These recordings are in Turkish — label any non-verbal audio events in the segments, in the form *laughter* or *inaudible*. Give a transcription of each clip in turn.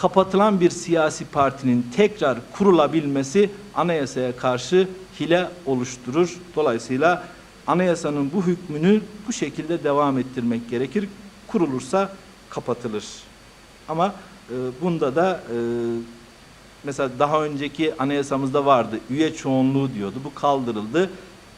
kapatılan bir siyasi partinin tekrar kurulabilmesi anayasaya karşı hile oluşturur. Dolayısıyla anayasanın bu hükmünü bu şekilde devam ettirmek gerekir. Kurulursa kapatılır. Ama e, bunda da e, mesela daha önceki anayasamızda vardı. Üye çoğunluğu diyordu. Bu kaldırıldı.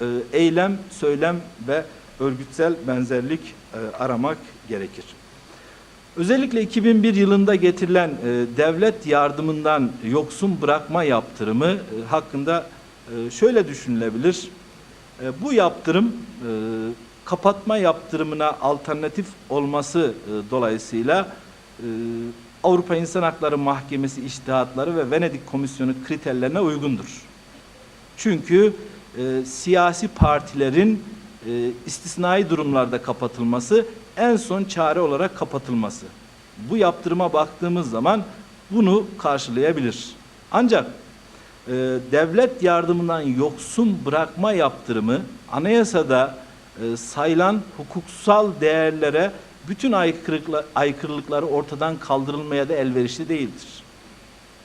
E, eylem, söylem ve örgütsel benzerlik e, aramak gerekir. Özellikle 2001 yılında getirilen e, devlet yardımından yoksun bırakma yaptırımı e, hakkında e, şöyle düşünülebilir. E, bu yaptırım e, kapatma yaptırımına alternatif olması e, dolayısıyla e, Avrupa İnsan Hakları Mahkemesi iştihatları ve Venedik Komisyonu kriterlerine uygundur. Çünkü e, siyasi partilerin e, istisnai durumlarda kapatılması en son çare olarak kapatılması. Bu yaptırıma baktığımız zaman bunu karşılayabilir. Ancak e, devlet yardımından yoksun bırakma yaptırımı anayasada e, sayılan hukuksal değerlere bütün aykırılıkla- aykırılıkları ortadan kaldırılmaya da elverişli değildir.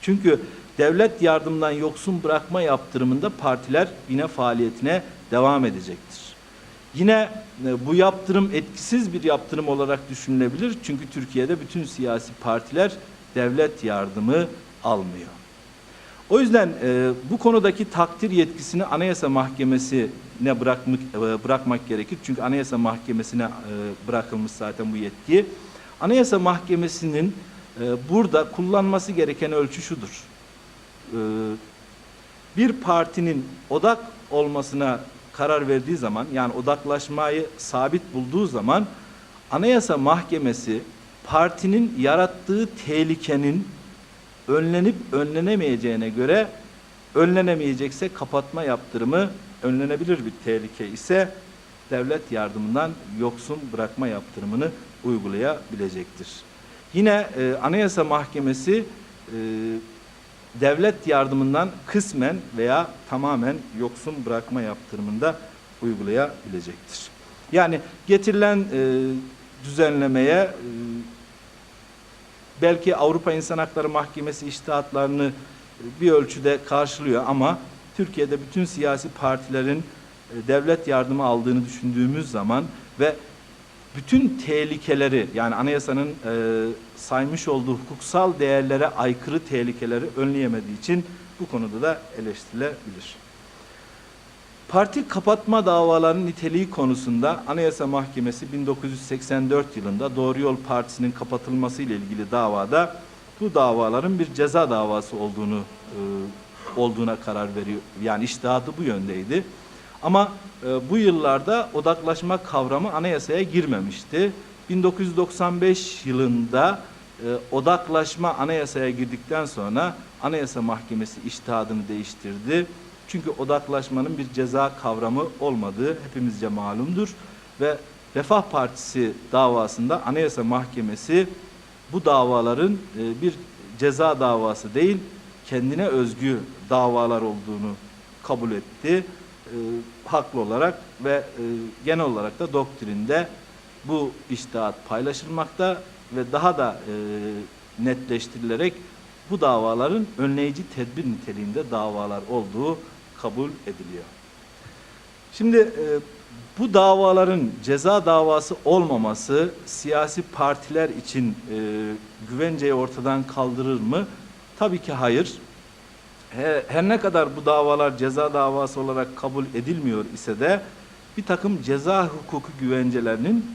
Çünkü devlet yardımdan yoksun bırakma yaptırımında partiler yine faaliyetine devam edecektir. Yine e, bu yaptırım etkisiz bir yaptırım olarak düşünülebilir. Çünkü Türkiye'de bütün siyasi partiler devlet yardımı almıyor. O yüzden e, bu konudaki takdir yetkisini Anayasa Mahkemesi'ne bırakmak, e, bırakmak gerekir. Çünkü Anayasa Mahkemesi'ne e, bırakılmış zaten bu yetki. Anayasa Mahkemesi'nin e, burada kullanması gereken ölçü şudur. E, bir partinin odak olmasına karar verdiği zaman yani odaklaşmayı sabit bulduğu zaman Anayasa Mahkemesi partinin yarattığı tehlikenin önlenip önlenemeyeceğine göre önlenemeyecekse kapatma yaptırımı önlenebilir bir tehlike ise devlet yardımından yoksun bırakma yaptırımını uygulayabilecektir. Yine e, Anayasa Mahkemesi e, devlet yardımından kısmen veya tamamen yoksun bırakma yaptırımında uygulayabilecektir. Yani getirilen e, düzenlemeye e, belki Avrupa İnsan Hakları Mahkemesi iştihatlarını bir ölçüde karşılıyor ama Türkiye'de bütün siyasi partilerin e, devlet yardımı aldığını düşündüğümüz zaman ve bütün tehlikeleri yani anayasanın e, saymış olduğu hukuksal değerlere aykırı tehlikeleri önleyemediği için bu konuda da eleştirilebilir. Parti kapatma davalarının niteliği konusunda Anayasa Mahkemesi 1984 yılında Doğru Yol Partisi'nin kapatılması ile ilgili davada bu davaların bir ceza davası olduğunu e, olduğuna karar veriyor. Yani iştihadı bu yöndeydi. Ama e, bu yıllarda odaklaşma kavramı anayasaya girmemişti. 1995 yılında e, odaklaşma anayasaya girdikten sonra Anayasa Mahkemesi iştihadını değiştirdi. Çünkü odaklaşmanın bir ceza kavramı olmadığı hepimizce malumdur ve Refah Partisi davasında Anayasa Mahkemesi bu davaların e, bir ceza davası değil, kendine özgü davalar olduğunu kabul etti. E, haklı olarak ve e, genel olarak da doktrinde bu iştihat paylaşılmakta ve daha da e, netleştirilerek bu davaların önleyici tedbir niteliğinde davalar olduğu kabul ediliyor. Şimdi e, bu davaların ceza davası olmaması siyasi partiler için e, güvenceyi ortadan kaldırır mı? Tabii ki hayır. Her, ne kadar bu davalar ceza davası olarak kabul edilmiyor ise de bir takım ceza hukuku güvencelerinin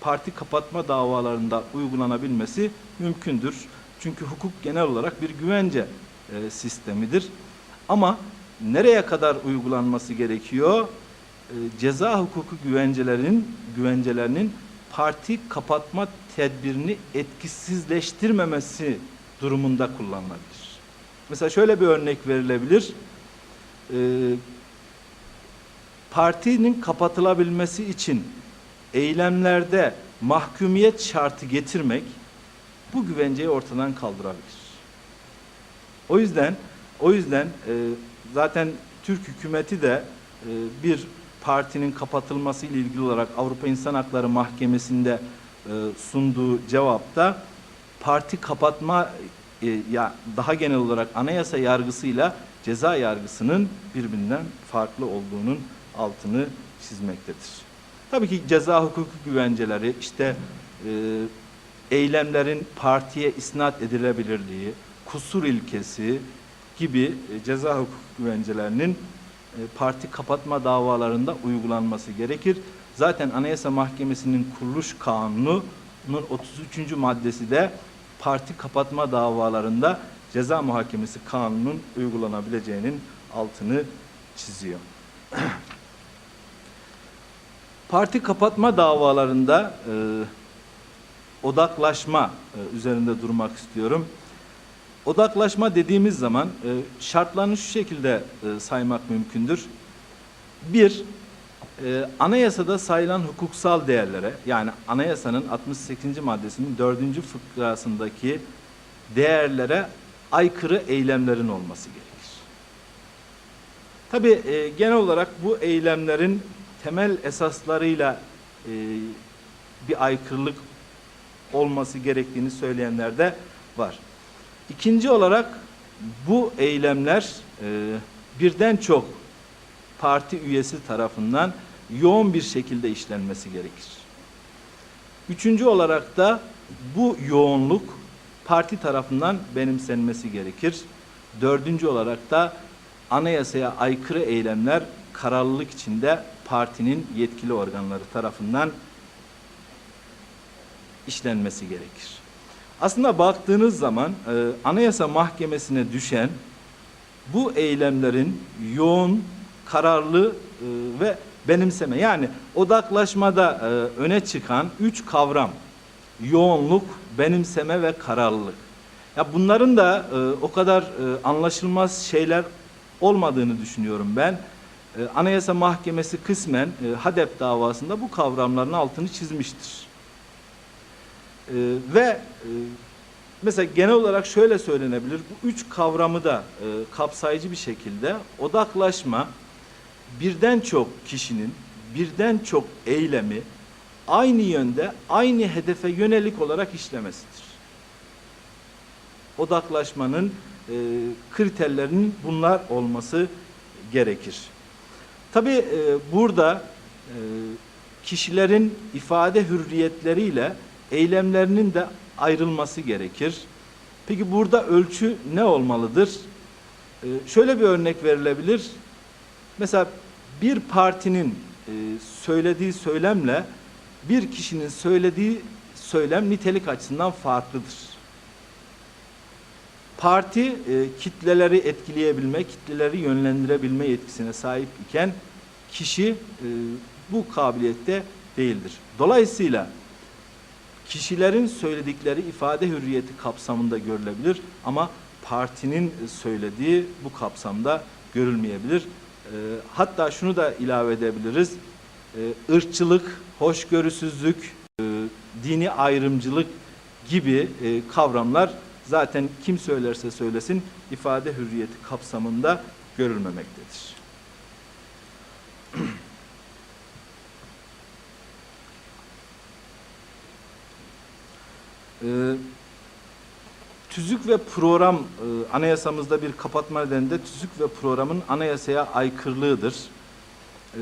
parti kapatma davalarında uygulanabilmesi mümkündür. Çünkü hukuk genel olarak bir güvence e, sistemidir. Ama nereye kadar uygulanması gerekiyor? E, ceza hukuku güvencelerinin güvencelerinin parti kapatma tedbirini etkisizleştirmemesi durumunda kullanılabilir. Mesela şöyle bir örnek verilebilir. E, partinin kapatılabilmesi için eylemlerde mahkumiyet şartı getirmek bu güvenceyi ortadan kaldırabilir. O yüzden o yüzden e, zaten Türk hükümeti de e, bir partinin kapatılması ile ilgili olarak Avrupa İnsan Hakları Mahkemesi'nde e, sunduğu cevapta parti kapatma ya daha genel olarak anayasa yargısıyla ceza yargısının birbirinden farklı olduğunun altını çizmektedir. Tabii ki ceza hukuku güvenceleri işte e, eylemlerin partiye isnat edilebilirliği, kusur ilkesi gibi e, ceza hukuku güvencelerinin e, parti kapatma davalarında uygulanması gerekir. Zaten Anayasa Mahkemesi'nin kuruluş kanununun 33. maddesi de parti kapatma davalarında ceza muhakemesi kanunun uygulanabileceğinin altını çiziyor. *clears throat* Parti kapatma davalarında e, odaklaşma e, üzerinde durmak istiyorum. Odaklaşma dediğimiz zaman e, şartlarını şu şekilde e, saymak mümkündür. Bir, e, anayasada sayılan hukuksal değerlere yani anayasanın 68. maddesinin 4. fıkrasındaki değerlere aykırı eylemlerin olması gerekir. Tabii e, genel olarak bu eylemlerin temel esaslarıyla e, bir aykırılık olması gerektiğini söyleyenler de var. İkinci olarak bu eylemler e, birden çok parti üyesi tarafından yoğun bir şekilde işlenmesi gerekir. Üçüncü olarak da bu yoğunluk parti tarafından benimsenmesi gerekir. Dördüncü olarak da anayasaya aykırı eylemler kararlılık içinde partinin yetkili organları tarafından işlenmesi gerekir. Aslında baktığınız zaman e, Anayasa Mahkemesi'ne düşen bu eylemlerin yoğun, kararlı e, ve benimseme yani odaklaşmada e, öne çıkan üç kavram yoğunluk, benimseme ve kararlılık. Ya bunların da e, o kadar anlaşılmaz şeyler olmadığını düşünüyorum ben. Anayasa Mahkemesi kısmen HADEP davasında bu kavramların altını çizmiştir. Ve mesela genel olarak şöyle söylenebilir. Bu üç kavramı da kapsayıcı bir şekilde odaklaşma, birden çok kişinin birden çok eylemi aynı yönde, aynı hedefe yönelik olarak işlemesidir. Odaklaşmanın e, kriterlerinin bunlar olması gerekir. Tabii e, burada e, kişilerin ifade hürriyetleriyle eylemlerinin de ayrılması gerekir. Peki burada ölçü ne olmalıdır? E, şöyle bir örnek verilebilir. Mesela bir partinin e, söylediği söylemle bir kişinin söylediği söylem nitelik açısından farklıdır. Parti e, kitleleri etkileyebilme, kitleleri yönlendirebilme yetkisine sahip iken kişi e, bu kabiliyette değildir. Dolayısıyla kişilerin söyledikleri ifade hürriyeti kapsamında görülebilir ama partinin söylediği bu kapsamda görülmeyebilir. E, hatta şunu da ilave edebiliriz. E, ırkçılık, hoşgörüsüzlük, e, dini ayrımcılık gibi e, kavramlar zaten kim söylerse söylesin ifade hürriyeti kapsamında görülmemektedir. *clears throat* Ee, tüzük ve program e, anayasamızda bir kapatma nedeniyle tüzük ve programın anayasaya aykırılığıdır. Ee,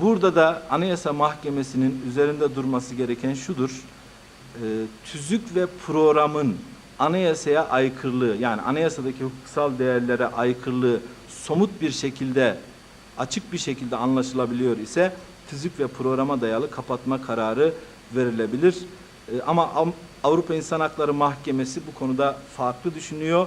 burada da Anayasa Mahkemesi'nin üzerinde durması gereken şudur. Ee, tüzük ve programın anayasaya aykırılığı yani anayasadaki hukuksal değerlere aykırılığı somut bir şekilde açık bir şekilde anlaşılabiliyor ise tüzük ve programa dayalı kapatma kararı verilebilir. E, Ama Am- Avrupa İnsan Hakları Mahkemesi bu konuda farklı düşünüyor.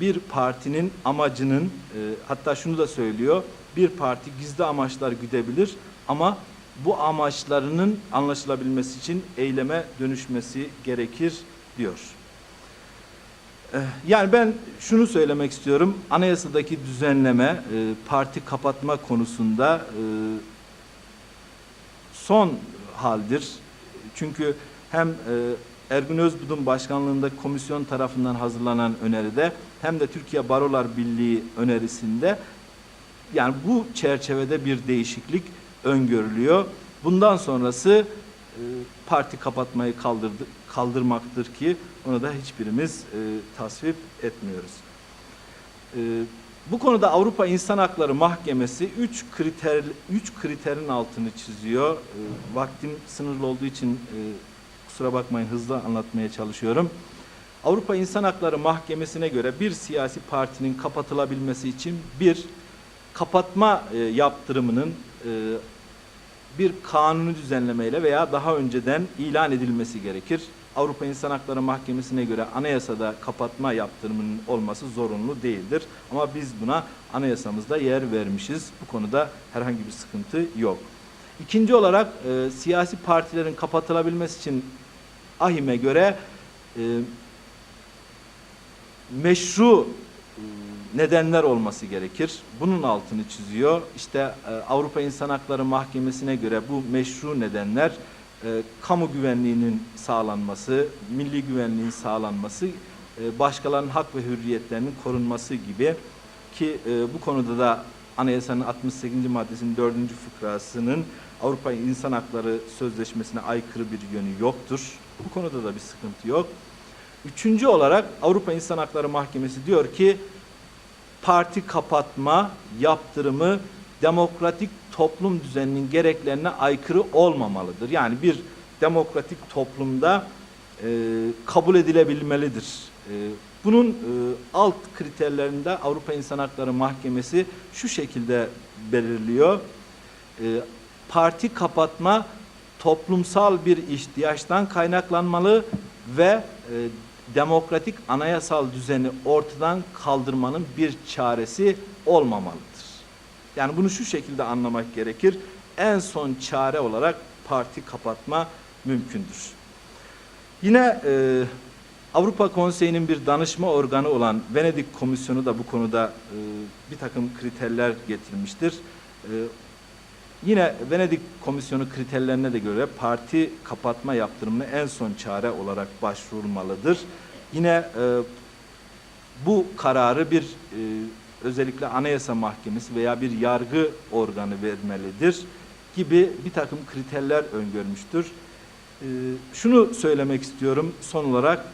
Bir partinin amacının e, hatta şunu da söylüyor. Bir parti gizli amaçlar güdebilir ama bu amaçlarının anlaşılabilmesi için eyleme dönüşmesi gerekir diyor. E, Yani ben şunu söylemek istiyorum. Anayasadaki düzenleme e, parti kapatma konusunda e, son haldir. Çünkü hem Ergün Özbudun başkanlığındaki komisyon tarafından hazırlanan öneride hem de Türkiye Barolar Birliği önerisinde yani bu çerçevede bir değişiklik öngörülüyor. Bundan sonrası e, parti kapatmayı kaldırdı, kaldırmaktır ki onu da hiçbirimiz e, tasvip etmiyoruz. E, bu konuda Avrupa İnsan Hakları Mahkemesi 3 kriter 3 kriterin altını çiziyor. E, vaktim sınırlı olduğu için e, kusura bakmayın hızlı anlatmaya çalışıyorum. Avrupa İnsan Hakları Mahkemesi'ne göre bir siyasi partinin kapatılabilmesi için bir kapatma e, yaptırımının e, bir kanuni düzenlemeyle veya daha önceden ilan edilmesi gerekir. Avrupa İnsan Hakları Mahkemesi'ne göre anayasada kapatma yaptırımının olması zorunlu değildir. Ama biz buna anayasamızda yer vermişiz. Bu konuda herhangi bir sıkıntı yok. İkinci olarak e, siyasi partilerin kapatılabilmesi için ahime göre e, meşru e, nedenler olması gerekir. Bunun altını çiziyor. İşte e, Avrupa İnsan Hakları Mahkemesi'ne göre bu meşru nedenler e, kamu güvenliğinin sağlanması, milli güvenliğin sağlanması, e, başkalarının hak ve hürriyetlerinin korunması gibi ki e, bu konuda da Anayasanın 68. maddesinin 4. fıkrasının Avrupa İnsan Hakları Sözleşmesi'ne aykırı bir yönü yoktur. Bu konuda da bir sıkıntı yok. Üçüncü olarak Avrupa İnsan Hakları Mahkemesi diyor ki parti kapatma yaptırımı demokratik toplum düzeninin gereklerine aykırı olmamalıdır. Yani bir demokratik toplumda e, kabul edilebilmelidir. E, bunun e, alt kriterlerinde Avrupa İnsan Hakları Mahkemesi şu şekilde belirliyor. E, parti kapatma toplumsal bir ihtiyaçtan kaynaklanmalı ve e, demokratik anayasal düzeni ortadan kaldırmanın bir çaresi olmamalıdır. Yani bunu şu şekilde anlamak gerekir. En son çare olarak parti kapatma mümkündür. Yine e, Avrupa Konseyi'nin bir danışma organı olan Venedik Komisyonu da bu konuda e, bir takım kriterler getirmiştir. E, Yine Venedik Komisyonu kriterlerine de göre parti kapatma yaptırımına en son çare olarak başvurulmalıdır. Yine e, bu kararı bir e, özellikle Anayasa Mahkemesi veya bir yargı organı vermelidir gibi bir takım kriterler öngörmüştür. E, şunu söylemek istiyorum son olarak.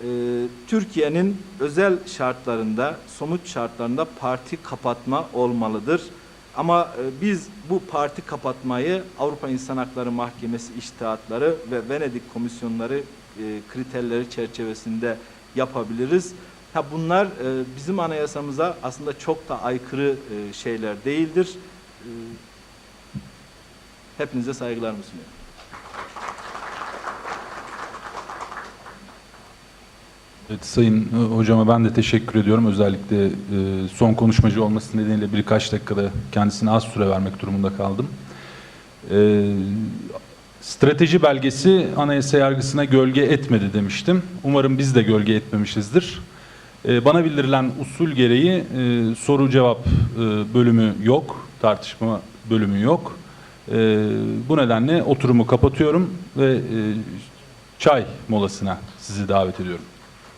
E, Türkiye'nin özel şartlarında, somut şartlarında parti kapatma olmalıdır. Ama e, biz bu parti kapatmayı Avrupa İnsan Hakları Mahkemesi iştihatları ve Venedik komisyonları e, kriterleri çerçevesinde yapabiliriz. Ha bunlar e, bizim anayasamıza aslında çok da aykırı e, şeyler değildir. E, hepinize saygılarımı sunuyorum. Evet, Sayın e, Hocama ben de teşekkür ediyorum. Özellikle e, son konuşmacı olması nedeniyle birkaç dakikada kendisine az süre vermek durumunda kaldım. E, Strateji belgesi anayasa yargısına gölge etmedi demiştim. Umarım biz de gölge etmemişizdir. E, Bana bildirilen usul gereği e, soru cevap e, bölümü yok, tartışma bölümü yok. E, Bu nedenle oturumu kapatıyorum ve e, çay molasına sizi davet ediyorum.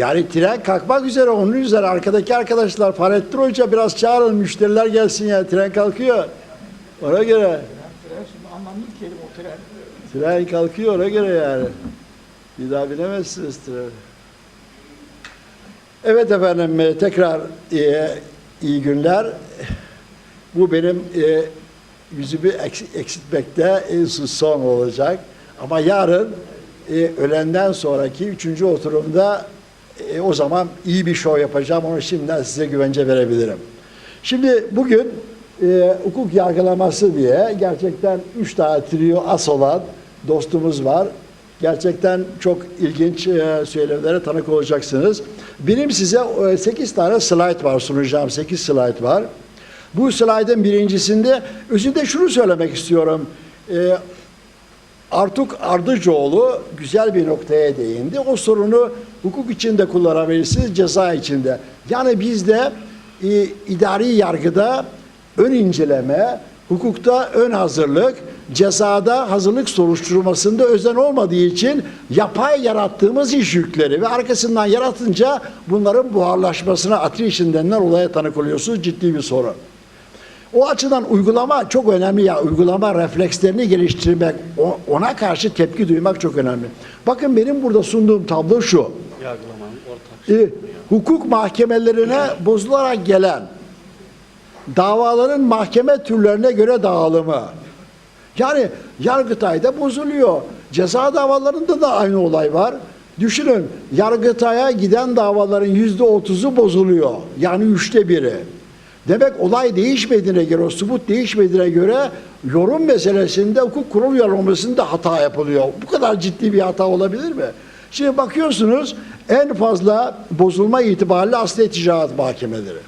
Yani tren kalkmak üzere, onun üzere. Arkadaki arkadaşlar Fahrettin Hoca biraz çağırın, müşteriler gelsin ya. Tren kalkıyor. Ona göre. Anlamlı kelime o tren. Tren kalkıyor ona göre yani. Bir daha binemezsiniz tren. Evet efendim e, tekrar e, iyi günler. Bu benim e, yüzümü eks- eksiltmekte en son olacak. Ama yarın e, öğlenden sonraki üçüncü oturumda e, o zaman iyi bir şov yapacağım. Onu şimdiden size güvence verebilirim. Şimdi bugün e, hukuk yargılaması diye gerçekten üç tane trio as olan dostumuz var. Gerçekten çok ilginç e, söylemlere tanık olacaksınız. Benim size 8 tane slide var sunacağım. 8 slide var. Bu slaytın birincisinde özünde şunu söylemek istiyorum. E, Artuk Ardıcıoğlu güzel bir noktaya değindi. O sorunu hukuk içinde kullanabilirsiniz, ceza içinde. Yani bizde e, idari yargıda ön inceleme, hukukta ön hazırlık, cezada hazırlık soruşturmasında özen olmadığı için yapay yarattığımız iş yükleri ve arkasından yaratınca bunların buharlaşmasına attrition denilen olaya tanık oluyorsunuz. Ciddi bir sorun. O açıdan uygulama çok önemli ya. Uygulama reflekslerini geliştirmek, ona karşı tepki duymak çok önemli. Bakın benim burada sunduğum tablo şu. Ee, hukuk mahkemelerine bozularak gelen davaların mahkeme türlerine göre dağılımı. Yani Yargıtay'da bozuluyor. Ceza davalarında da aynı olay var. Düşünün Yargıtay'a giden davaların yüzde otuzu bozuluyor. Yani üçte biri. Demek olay değişmediğine göre, o subut değişmediğine göre yorum meselesinde hukuk kurul yorumlamasında hata yapılıyor. Bu kadar ciddi bir hata olabilir mi? Şimdi bakıyorsunuz en fazla bozulma itibariyle asliye ticaret mahkemeleri.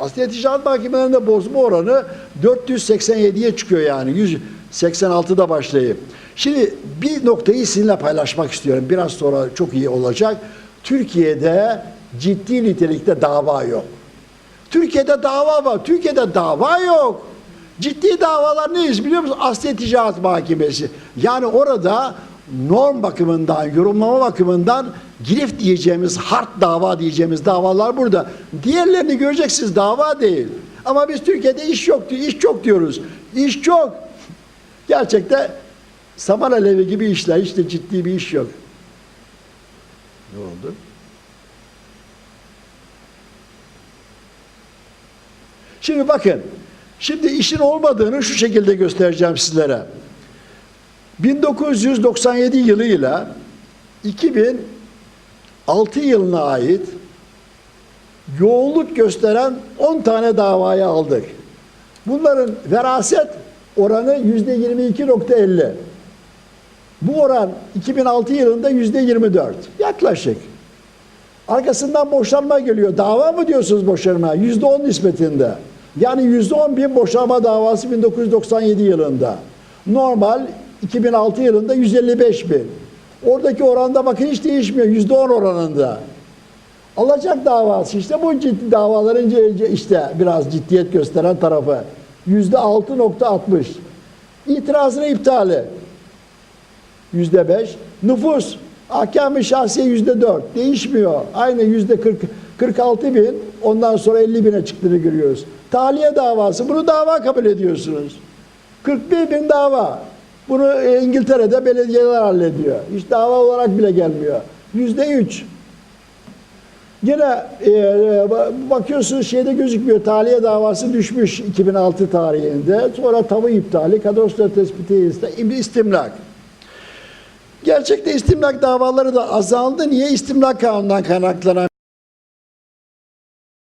Asliye ticaret mahkemelerinde bozma oranı 487'ye çıkıyor yani 186'da başlayıp. Şimdi bir noktayı sizinle paylaşmak istiyorum. Biraz sonra çok iyi olacak. Türkiye'de ciddi nitelikte dava yok. Türkiye'de dava var. Türkiye'de dava yok. Ciddi davalar neyiz biliyor musun? Asliye Ticaret Mahkemesi. Yani orada norm bakımından, yorumlama bakımından girift diyeceğimiz, hard dava diyeceğimiz davalar burada. Diğerlerini göreceksiniz dava değil. Ama biz Türkiye'de iş yok, diyor- iş çok diyoruz. İş çok. Gerçekten saman alevi gibi işler, işte ciddi bir iş yok. Ne oldu? Şimdi bakın, şimdi işin olmadığını şu şekilde göstereceğim sizlere. 1997 yılıyla 2006 yılına ait yoğunluk gösteren 10 tane davayı aldık. Bunların veraset oranı yüzde 22.50. Bu oran 2006 yılında yüzde 24. Yaklaşık. Arkasından boşanma geliyor. Dava mı diyorsunuz boşanma? Yüzde on nispetinde. Yani yüzde on bin boşanma davası 1997 yılında. Normal 2006 yılında 155 bin. Oradaki oranda bakın hiç değişmiyor. Yüzde on oranında. Alacak davası işte bu ciddi davaların işte biraz ciddiyet gösteren tarafı. Yüzde 6.60. İtirazını iptali. Yüzde beş. Nüfus. Ahkam-ı şahsiye yüzde dört. Değişmiyor. Aynı yüzde kırk, 46 bin. Ondan sonra 50 bine çıktığını görüyoruz. Tahliye davası. Bunu dava kabul ediyorsunuz. 41 bin dava. Bunu e, İngiltere'de belediyeler hallediyor. Hiç dava olarak bile gelmiyor. Yüzde üç. Yine e, e, bakıyorsunuz şeyde gözükmüyor. Tahliye davası düşmüş 2006 tarihinde. Sonra tavu iptali, kadastro tespiti istimlak. Gerçekte istimlak davaları da azaldı. Niye istimlak kanunundan kaynaklanan